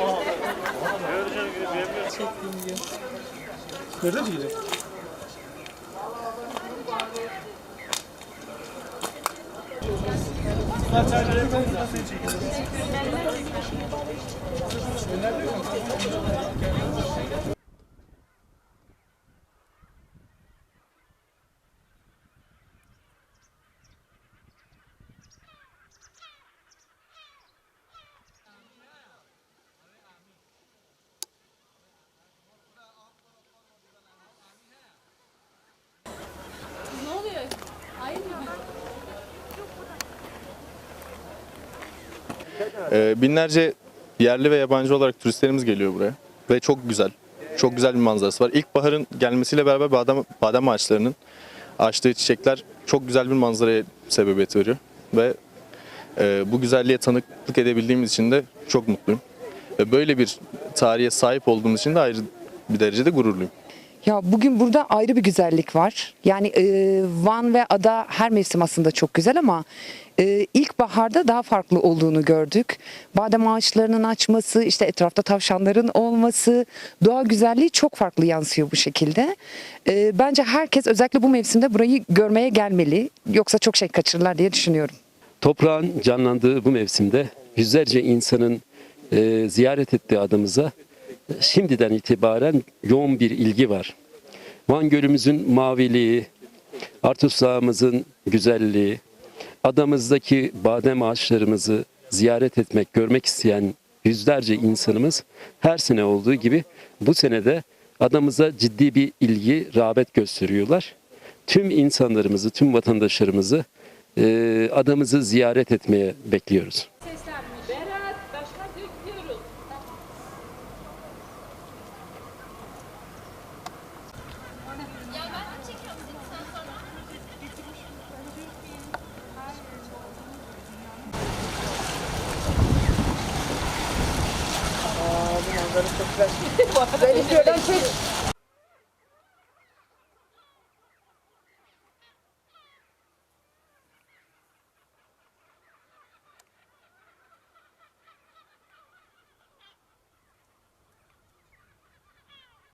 Olur. Olur. Bir merdiven Ee, binlerce yerli ve yabancı olarak turistlerimiz geliyor buraya ve çok güzel. Çok güzel bir manzarası var. İlkbaharın gelmesiyle beraber badem, badem ağaçlarının açtığı çiçekler çok güzel bir manzaraya sebebiyet veriyor ve e, bu güzelliğe tanıklık edebildiğimiz için de çok mutluyum. Ve böyle bir tarihe sahip olduğum için de ayrı bir derecede gururluyum. Ya bugün burada ayrı bir güzellik var. Yani e, Van ve Ada her mevsim aslında çok güzel ama e, ilkbaharda daha farklı olduğunu gördük. Badem ağaçlarının açması, işte etrafta tavşanların olması, doğa güzelliği çok farklı yansıyor bu şekilde. E, bence herkes özellikle bu mevsimde burayı görmeye gelmeli. Yoksa çok şey kaçırırlar diye düşünüyorum. Toprağın canlandığı bu mevsimde yüzlerce insanın e, ziyaret ettiği adamıza şimdiden itibaren yoğun bir ilgi var. Van Gölümüzün maviliği, Artus güzelliği, adamızdaki badem ağaçlarımızı ziyaret etmek, görmek isteyen yüzlerce insanımız her sene olduğu gibi bu senede adamıza ciddi bir ilgi, rağbet gösteriyorlar. Tüm insanlarımızı, tüm vatandaşlarımızı adamızı ziyaret etmeye bekliyoruz. Böyle şöyle çek.